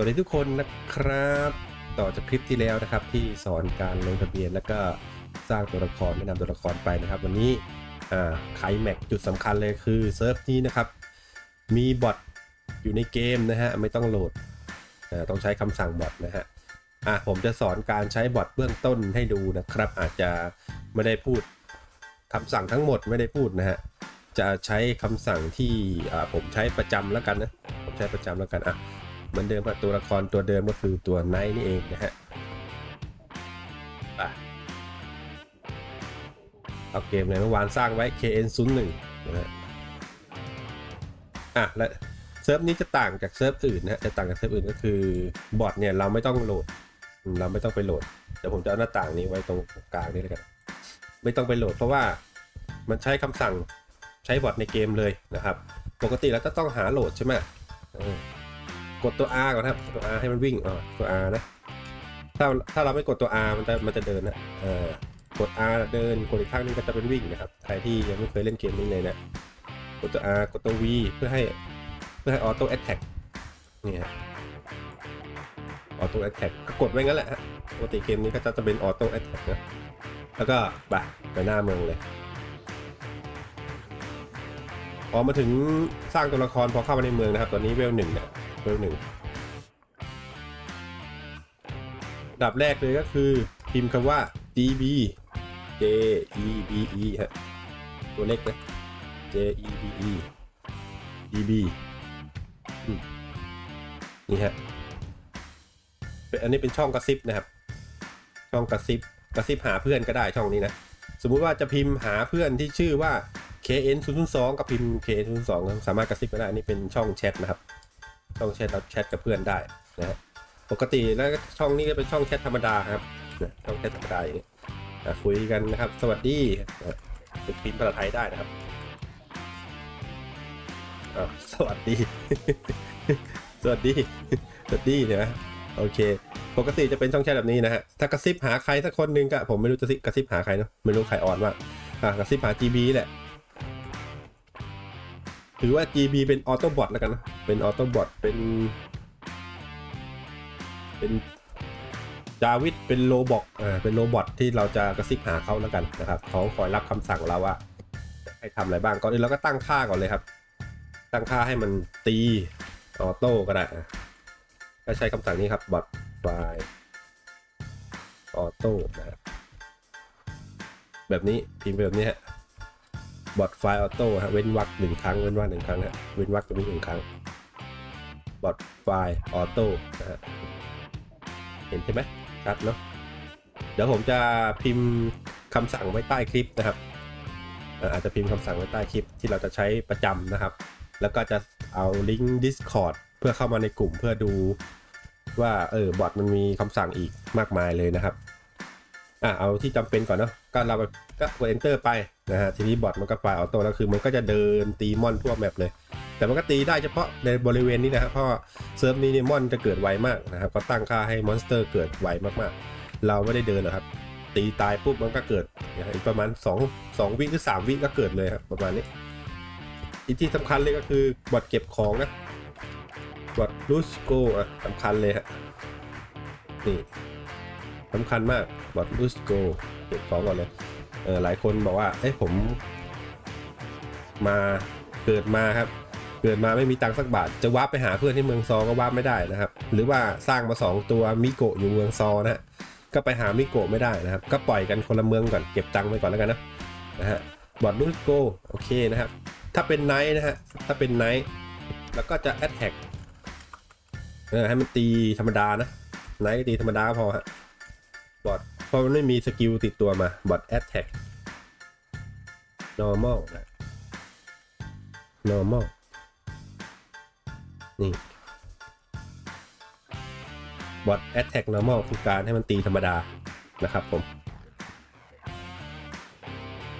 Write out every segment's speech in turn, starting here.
วัสดีทุกคนนะครับ ต่อจากคลิปที่แล้วนะครับ ที่สอนการลงทะเบียนแล้วก็สร้างตัวละครแนะนำตัวละครไปนะครับ วันนี้อ่าไขแม็กจุดสำคัญเลยคือเซิร์ฟนี้นะครับ มีบอทอยู่ในเกมนะฮะไม่ต้องโหลดอ่าต้องใช้คำสั่งบอทนะฮะอะผมจะสอนการใช้บอทเบื้องต้นให้ดูนะครับ อาจจะไม่ได้พูดคำสั่งทั้งหมดไม่ได้พูดนะฮะจะใช้คำสั่งที่อ่าผมใช้ประจำแล้วกันนะผมใช้ประจำแล้วกันอะ เหมือนเดิมตัวละครตัวเดิมก็คือตัวไนท์นี่เองนะฮะเอาเกมเลยเมื่อวานสร้างไว้ KN 0 1 นะฮะอะและเซิร์ฟนี้จะต่างจากเซิร์ฟอื่นนะฮะจะต่างจากเซิร์ฟอื่นก็คือบอทเนี่ยเราไม่ต้องโหลด เราไม่ต้องไปโหลดเดี๋ยวผมจะเอาหน้าต่างนี้ไว้ตรงกลางนี่แล้วกันไม่ต้องไปโหลดเพราะว่ามันใช้คำสั่งใช้บอทในเกมเลยนะครับ ปกติแล้วจะต้องหาโหลดใช่ไหม กดตัว R ก่อนครับตัว R ให้มันวิ่งอ่าตัว R นะ ถ้าถ้าเราไม่กดตัว R มันจะมันจะเดินนะเออกด R เดินกดอีกข้างนึงก็จะเป็นวิ่งนะครับใครที่ยังไม่เคยเล่นเกมนี้เลยนะกดตัว R กดตัว V เพื่อให้เพื่อให้ออโต้แอ t แท็กนี่ฮะออโต้แอ t แท็กก็กดไว้งั้นแหละฮะปกติเกมนี้ก็จะเป็นออโต้แอ t แท็กนะแล้วก็ไปไปหน้าเมืองเลยพอมาถึงสร้างตัวละครพอเข้ามาในเมืองนะครับ ตอนนี้เวลหนึ่งเนี่ย เบอร์หนึ่งดับแรกเลยก็คือ พิมพ์คำว่า db j e b e ฮะตัวเล็กนะ j e b e db นี่ฮะอันนี้เป็นช่องกระซิบนะครับ ช่องกระซิบกระซิบหาเพื่อนก็ได้ช่องนี้นะ สมมุติว่าจะพิมพ์หาเพื่อนที่ชื่อว่า kn 0 2กับพิมพ์ kn 0 2สามารถกระซิบก็ได้อันนี้เป็นช่องแชทนะครับ ช่องแชทรับแชทกับเพื่อนได้นะฮะปกติแล้วช่องนี้ก็เป็นช่องแชทธรรมดาครับช่องแชทธรรมดาอย่างนี้คุยกันนะครับ สวัสดีเป็นพิมพ์ภาษาไทยได้นะครับสวัสดี สวัสดี สวัสดีเนี่ยนะโอเค ปกติจะเป็นช่องแชทแบบนี้นะฮะ ถ้ากระซิบหาใครสักคนหนึ่งก็ผมไม่รู้จะกระซิบหาใครเนาะ ไม่รู้ใครออนว่างอะกระซิบหา GB แหละ ถือว่า GB เป็นออโต้บอทแล้วกันนะ เป็นออโต้บอทเป็น เป็นจาวิดเป็นโลบอกอ่าเป็นโรบอทที่เราจะกระซิบหาเขาแล้วกันนะครับเขาคอยรับคำสั่งเราว่า ให้ทำอะไรบ้างก่อนอื่นเราก็ตั้งค่าก่อนเลยครับ ตั้งค่าให้มันตีออโต้ก็ได้อะก็ใช้คำสั่งนี้ครับบอทไฟออโต้นะครับแบบนี้พิมพ์แบบนี้ฮะ บอทไฟล์ออโต้ฮะเว้นวรรคหนึ่งครั้งเว้นวรรคหนึ่งครั้งฮะเว้นวรรคตรงนี้หนึ่งครั้งบอทไฟล์ออโต้นะฮะเห็นใช่ไหมชัดเนาะเดี๋ยวผมจะพิมพ์คำสั่งไว้ใต้คลิปนะครับอาอาจจะพิมพ์คำสั่งไว้ใต้คลิปที่เราจะใช้ประจำนะครับ แล้วก็จะเอาลิงก์ Discord เพื่อเข้ามาในกลุ่มเพื่อดูว่าเออบอทมันมีคำสั่งอีกมากมายเลยนะครับ อะเอาที่จำเป็นก่อนเนาะก็เราก็กด enter ไปนะฮะทีนี้บอทมันก็ไฟล์ออโต้แล้วคือมันก็จะเดินตีมอนทั่วแมปเลย แต่มันก็ตีได้เฉพาะในบริเวณนี้นะครับเพราะเซิร์ฟนี้เนี่ยมอนจะเกิดไวมากนะครับก็ตั้งค่าให้มอนสเตอร์เกิดไวมากๆ เราไม่ได้เดินหรอกครับ ตีตายปุ๊บมันก็เกิดนะอีกประมาณ 2 2วิหรือ 3 วิก็เกิดเลยครับประมาณนี้อีกที่สำคัญเลยก็คือบอทเก็บของนะบอทลูสโกอะสำคัญเลยฮะนี่ สำคัญมากบอทบูสโกเก็บของก่อนเลยเออหลายคนบอกว่าเอ้ยผม มาเกิดมาครับ เกิดมาไม่มีตังค์สักบาท จะวาร์ปไปหาเพื่อนที่เมืองซอก็วาร์ปไม่ได้นะครับ หรือว่าสร้างมา 2 ตัวมิโกะอยู่เมืองซอนะฮะก็ไปหามิโกะไม่ได้นะครับ ก็ปล่อยกันคนละเมืองก่อนเก็บตังค์ไปก่อนแล้วกันนะนะฮะบอทบูสโกโอเคนะครับ ถ้าเป็นไนท์นะฮะถ้าเป็นไนท์แล้วก็จะแอดแท็กเออให้มันตีธรรมดานะไนท์ตีธรรมดาก็พอฮะ บอทเพราะมันไม่มีสกิลติดตัวมาบอท attack normal นะ normal นี่บอท attack normal คือการให้มันตีธรรมดานะครับผม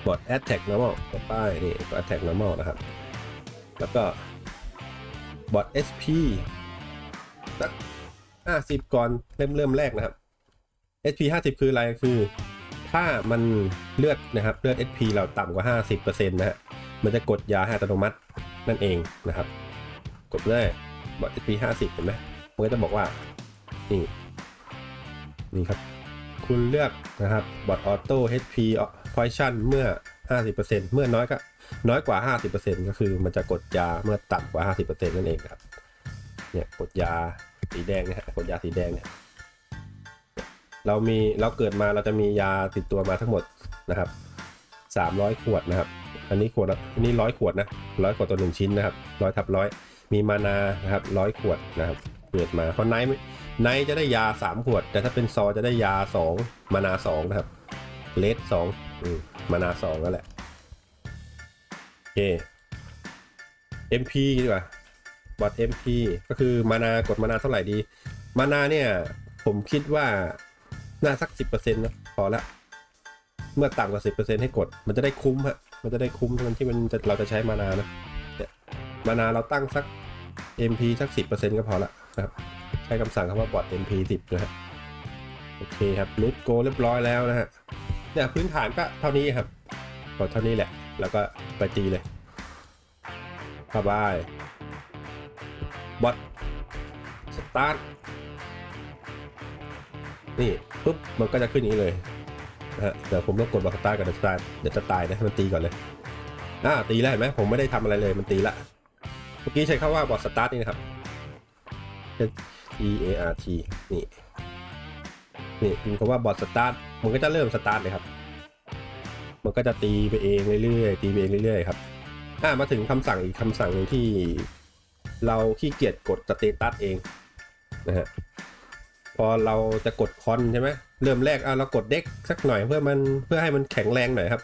บอท attack normal ต่อไปนี่ก็ attack normal นะครับ แล้วก็บอท SP สัก50 ก่อนเริ่มเริ่มแรกนะครับ SP 50 คืออะไรคือถ้ามันเลือดนะครับเลือด SP เราต่ำกว่า 50%นะฮะมันจะกดยาให้อัตโนมัตินั่นเองนะครับ กดเลยบอท SP 50เห็นไหมมันก็จะบอกว่านี่นี่ครับ คุณเลือกนะครับบอทออโต้ HP Poison เมื่อ 50%เมื่อน้อยก็น้อยกว่า 50%ก็คือมันจะกดยาเมื่อต่ำกว่า 50%นั่นเองครับเนี่ยกดยาสีแดงนี่ยฮะกดยาสีแดงเนี่ย เรามีเราเกิดมาเราจะมียาติดตัวมาทั้งหมดนะครับ300 ขวดนะครับ อันนี้ขวดอันนี้ร้อยขวดนะร้อยขวดต่อหนึ่งชิ้นนะครับร้อยทับร้อยมีมานานะครับร้อยขวดนะครับเกิดมาเพราะไนท์ไนท์จะได้ยา 3 ขวด แต่ถ้าเป็นซอจะได้ยา 2 มานา 2 นะครับเลสสองมานา2นั่นแหละโอเค MP ดีกว่าบอท MP ก็คือมานากดมานาเท่าไหร่ดี มานาเนี่ย ผมคิดว่า น่าสัก10%นต์นะพอละเมื่อต่ำกว่า10%ให้กด มันจะได้คุ้มฮะมันจะได้คุ้มทั้งที่มันจะเราจะใช้มานานะเนี่ยมานาเราตั้งสัก MP สัก10%ก็พอละนะครับใช้คำสั่งคำว่าบอท MP 10นะฮะโอเคครับลุดโกเรียบร้อยแล้วนะฮะเนี่ยพื้นฐานก็เท่านี้ครับกดเท่านี้แหละ แล้วก็ไปตีเลยเข้าบายบอทสตาร์ท นี่ปุ๊บมันก็จะขึ้นอย่างนี้เลยนะฮะเดี๋ยวผมต้องกดบัตรสตาร์ทกับเดสตาร์เดี๋ยวจะตายนะมันตีก่อนเลยอ่าตีแล้วเห็นไหมผมไม่ได้ทำอะไรเลยมันตีละเมื่อกี้ใช้คำว่าบอทสตาร์ทนี่นะครับ E A R T นี่นี่พิมพ์คำว่าบอทสตาร์ทมันก็จะเริ่มสตาร์ทเลยครับ มันก็จะตีไปเองเรื่อยๆตีไปเองเรื่อยๆครับอ่ามาถึงคำสั่งอีกคำสั่งหนึ่งที่เราขี้เกียจกดสเตตัสเองนะฮะ พอเราจะกดคอนใช่ไหมเริ่มแรกอะเรากดเด็กสักหน่อยเพื่อมันเพื่อให้มันแข็งแรงหน่อยครับ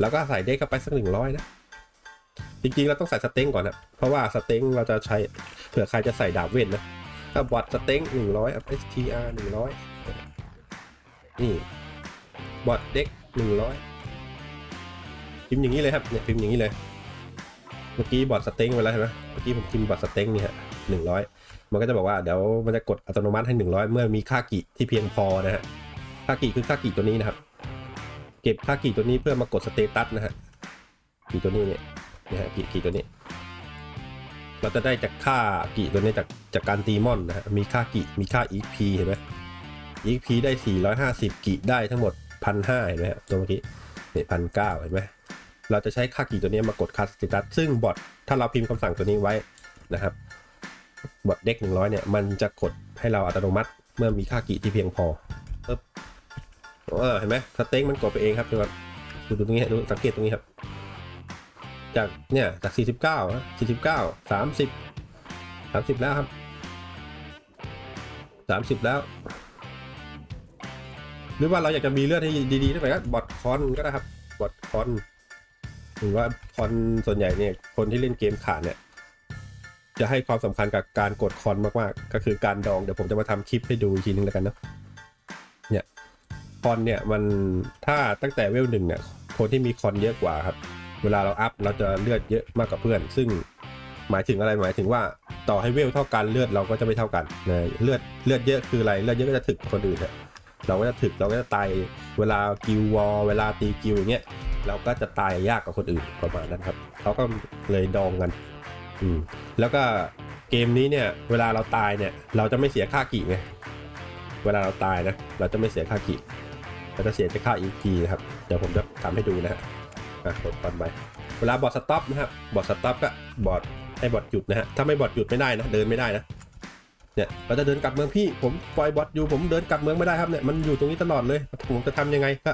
แล้วก็ใส่เด็กเข้าไปสักหนึ่งร้อยนะจริงๆเราต้องใส่สเต็งก่อนนะเพราะว่าสเต็งเราจะใช้เผื่อใครจะใส่ดาบเวทนะถ้าบอทสเต็งหนึ่งร้อยอะ STR หนึ่งร้อยนี่บอทเด็กหนึ่งร้อยพิมพ์อย่างนี้เลยครับเนี่ยพิมพ์อย่างนี้เลย เมื่อกี้บอทสเต็งไปแล้วใช่ไหมเมื่อกี้ผมพิมพ์บอทสเต็งนี่ฮะ หนึ่งร้อยมันก็จะบอกว่าเดี๋ยวมันจะกดอัตโนมัติให้ 100 เมื่อมีค่ากิที่เพียงพอนะฮะค่ากิคือค่ากิตัวนี้นะครับ เก็บค่ากิตัวนี้เพื่อมากดสเตตัสนะฮะกิตัวนี้เนี่ยนะฮะกิกิตัวนี้ เราจะได้จากค่ากิตัวนี้จากจากการตีมอนนะฮะมีค่ากิมีค่า EP เห็นไหม EP ได้ 450 กิได้ทั้งหมด1,500เห็นไหมฮะตัวเมื่อกี้เนี่ยพันเก้าเห็นไหมเราจะใช้ค่ากิตัวนี้มากดค่าสเตตัสซึ่งบอทถ้าเราพิมพ์คำสั่งตัวนี้ไว้นะครับ บอทเด็กหนึ่งร้อยเนี่ย มันจะกดให้เราอัตโนมัติ เมื่อมีค่ากิที่เพียงพอปึ๊บเออเห็นไหมสเต็งมันกดไปเองครับดูครับดูตรงนี้ดูสังเกตตรงนี้ครับ จากเนี่ยจาก 49 49 30 30 แล้วครับ 30 แล้ว หรือว่าเราอยากจะมีเลือดให้ดีๆได้ไหมก็บอทคอนก็ได้ครับบอทคอนหรือว่าคอนส่วนใหญ่เนี่ยคนที่เล่นเกมขาดเนี่ย จะให้ความสำคัญกับการกดคอนมากๆ ก็คือการดองเดี๋ยวผมจะมาทำคลิปให้ดูอีกทีนึงแล้วกันเนาะเนี่ยคอนเนี่ยมันถ้าตั้งแต่เวลหนึ่งเนี่ยคนที่มีคอนเยอะกว่าครับ เวลาเราอัพเราจะเลือดเยอะมากกว่าเพื่อน ซึ่งหมายถึงอะไรหมายถึงว่าต่อให้เวลเท่ากันเลือดเราก็จะไม่เท่ากันนะเลือดเลือดเยอะคืออะไรเลือดเยอะก็จะถึกคนอื่นอะเราก็จะถึกเราก็จะตายเวลากิววอลเวลาตีกิวอย่างเงี้ยเราก็จะตายยากกว่าคนอื่นประมาณนั้นครับเขาก็เลยดองกัน อืมแล้วก็เกมนี้เนี่ย เวลาเราตายเนี่ย เราจะไม่เสียค่ากิไงเวลาเราตายนะเราจะไม่เสียค่ากิเราจะเสียแต่ค่า EP นะครับเดี๋ยวผมจะทำให้ดูนะฮะอะกดก่อนไปเวลาบอทสต็อปนะครับบอทสต็อปก็บอทให้บอทหยุดนะฮะถ้าไม่บอทหยุดไม่ได้นะเดินไม่ได้นะเนี่ยเราจะเดินกลับเมืองพี่ผมปล่อยบอทอยู่ผมเดินกลับเมืองไม่ได้ครับเนี่ยมันอยู่ตรงนี้ตลอดเลยผมจะทำยังไงก็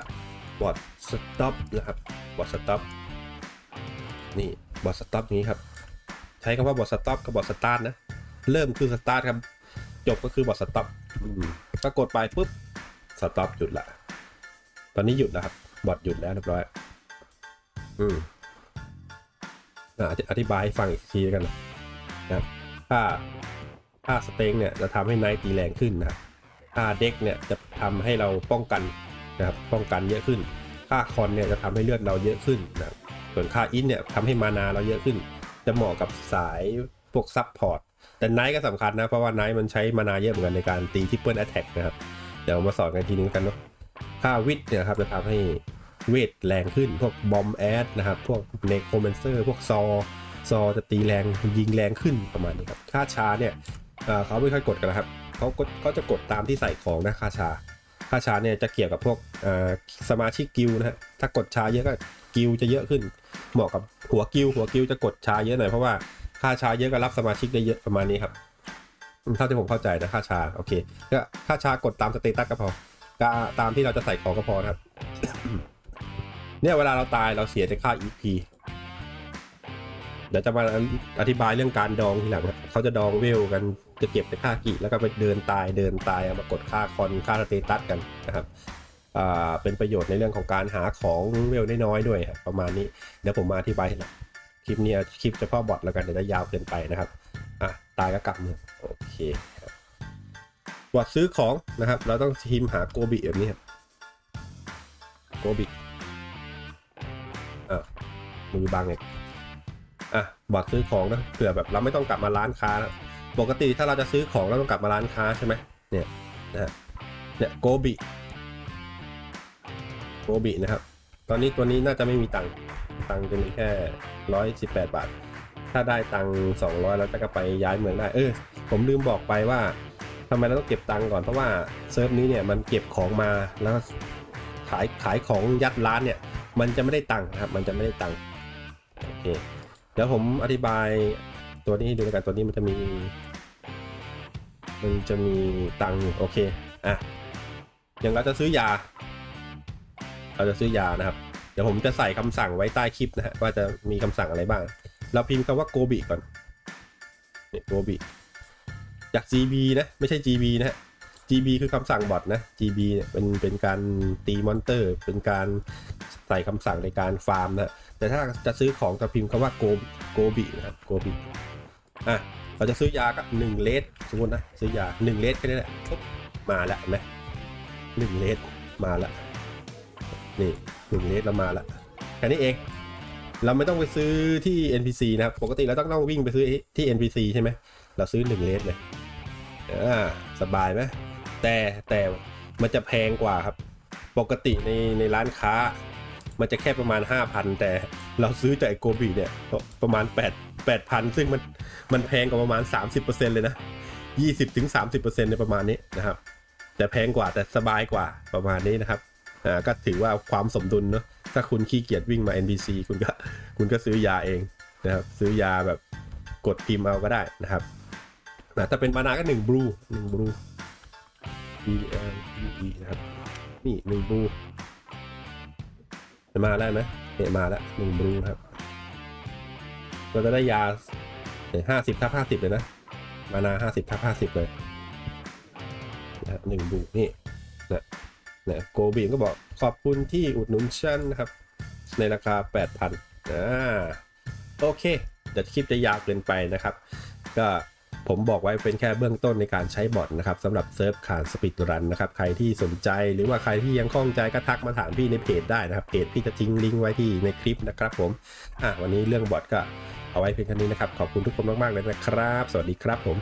บอทสต็อปนะครับบอทสต็อปนี่บอทสต็อปนี้ครับ ใช้คำว่าบอทสต็อปกับบอทสตาร์ทนะ เริ่มคือสตาร์ทครับ จบก็คือบอทสต็อปก็กดไปปุ๊บสต็อปหยุดละตอนนี้หยุดแล้วครับ บอทหยุดแล้วเรียบร้อย อืมอะอธิบายให้ฟังอีกทีกันนะครับถ้าถ้าสเต็งเนี่ยจะทำให้ไนท์ตีแรงขึ้นนะครับถ้าเด็กเนี่ยจะทำให้เราป้องกันนะครับป้องกันเยอะขึ้น ค่าคอนเนี่ยจะทำให้เลือดเราเยอะขึ้นนะส่วนค่าอินเนี่ยทำให้มานาเราเยอะขึ้น จะเหมาะกับสายพวกซับพอร์ตแต่ไนท์ก็สำคัญนะ เพราะว่าไนท์มันใช้มานาเยอะเหมือนกันในการตีทิปเปิลแอตแทกนะครับ เดี๋ยวมาสอนกันทีนึงกันเนาะค่าวิทย์เนี่ยครับจะทำให้เวทแรงขึ้น พวกบอมแอดนะครับ พวกเนโครแมนเซอร์ พวกซอ ซอจะตีแรงยิงแรงขึ้นประมาณนี้ครับ ค่าชาเนี่ยเขาไม่ค่อยกดกันนะครับเขาก็เขาจะกดตามที่ใส่ของนะค่าชา ค่าชาเนี่ยจะเกี่ยวกับพวกสมาชิกกิลนะฮะ ถ้ากดชาเยอะก็ กิลจะเยอะขึ้น เหมาะกับหัวกิลหัวกิลจะกดชาเยอะหน่อยเพราะว่าค่าชาเยอะก็รับสมาชิกได้เยอะประมาณนี้ครับเท่าที่ผมเข้าใจนะค่าชาโอเคก็ค่าชากดตามสเตตัสก็พอก็ตามที่เราจะใส่ของก็พอครับ เนี่ยเวลาเราตายเราเสียแต่ค่า EP เดี๋ยวจะมาอธิบายเรื่องการดองทีหลังนะเขาจะดองเวลกันจะเก็บแต่ค่ากิแล้วก็ไปเดินตายเดินตายเอามากดค่าคอนค่าสเตตัสกันนะครับ เป็นประโยชน์ในเรื่องของการหาของเวลน้อยๆด้วยครับประมาณนี้เดี๋ยวผมมาอธิบายทีหลังคลิปนี้คลิปเฉพาะบอทแล้วกันเดี๋ยวจะยาวเกินไปนะครับอะตายก็กลับมือโอเคบอทซื้อของนะครับ เราต้องทีมหาโกบิแบบนี้ครับโกบิอะมือบังเองอะบอดซื้อของนะเผื่อแบบเราไม่ต้องกลับมาร้านค้านะปกติถ้าเราจะซื้อของเราต้องกลับมาร้านค้าใช่ไหมเนี่ยนะฮะเนี่ยโกบิ โกบินะครับ ตอนนี้ตัวนี้น่าจะไม่มีตังค์ตังค์จะมีแค่ร้อยสิบแปดบาท ถ้าได้ตังค์สองร้อยแล้วจะก็ไปย้ายเมืองได้ เออ ผมลืมบอกไปว่าทำไมเราต้องเก็บตังค์ก่อนเพราะว่าเซิร์ฟนี้เนี่ยมันเก็บของมาแล้วขายขายของยัดร้านเนี่ย มันจะไม่ได้ตังค์นะครับ มันจะไม่ได้ตังค์โอเคเดี๋ยวผมอธิบายตัวนี้ให้ดูแล้วกันตัวนี้มันจะมี มันจะมีตังค์โอเคอะอย่างเราจะซื้อยา เราจะซื้อยานะครับ เดี๋ยวผมจะใส่คำสั่งไว้ใต้คลิปนะฮะว่าจะมีคำสั่งอะไรบ้าง เราพิมพ์คำว่าโกบิก่อนเนี่ยโกบิจาก GB นะไม่ใช่ GB นะฮะ GB คือคำสั่งบอทนะ GB เนี่ยเป็นเป็นการตีมอนเตอร์ เป็นการใส่คำสั่งในการฟาร์มนะแต่ถ้าจะซื้อของจะพิมพ์คำว่าโกโกบินะครับโกบิอะเราจะซื้อยากับ1เลสสมมตินะซื้อยา1เลสแค่นี้แหละมาแล้วไหมหนึ่งเลสมาแล้ว นี่หนึ่งเลสเรามาล้วแค่นี้เอง เราไม่ต้องไปซื้อที่ NPC นะครับ ปกติเราต้องต้องวิ่งไปซื้อที่ NPC ใช่ไหม เราซื้อ1เลสเลยอ่าสบายไหมแต่แต่มันจะแพงกว่าครับ ปกติในในร้านค้า มันจะแค่ประมาณ 5,000 แต่เราซื้อจากไอโกบีเนี่ยประมาณ 8 8,000 ซึ่งมันมันแพงกว่าประมาณ 30%เลยนะ 20ถึง30%ในประมาณนี้นะครับ แต่แพงกว่าแต่สบายกว่าประมาณนี้นะครับ อ่าก็ถือว่าความสมดุลเนาะถ้าคุณขี้เกียจวิ่งมา NPC คุณก็คุณก็ซื้อยาเองนะครับซื้อยาแบบกดพิมพ์เอาก็ได้นะครับนะถ้าเป็นมานาก็1บลู1บลู B L E E นะครับนี่1บลูมาได้ไหมเนี่ยมาแล้วหนึ่งบลูครับเราจะได้ยาห้าสิบทับห้าสิบเลยนะ มานาห้าสิบทับห้าสิบเลยนะหนึ่งบลูนี่ นะโกบีก็บอกขอบคุณที่อุดหนุนฉันนะครับ ในราคาแปดพันอ่าโอเคเดี๋ยวคลิปจะยาวเกินไปนะครับ ก็ผมบอกไว้เป็นแค่เบื้องต้นในการใช้บอทนะครับสำหรับเซิร์ฟขานสปีดรันนะครับ ใครที่สนใจหรือว่าใครที่ยังข้องใจก็ทักมาถามพี่ในเพจได้นะครับเพจพี่จะทิ้งลิงก์ไว้ที่ในคลิปนะครับผมอะวันนี้เรื่องบอทก็เอาไว้เพียงแค่นี้นะครับ ขอบคุณทุกคนมากๆเลยนะครับ สวัสดีครับผม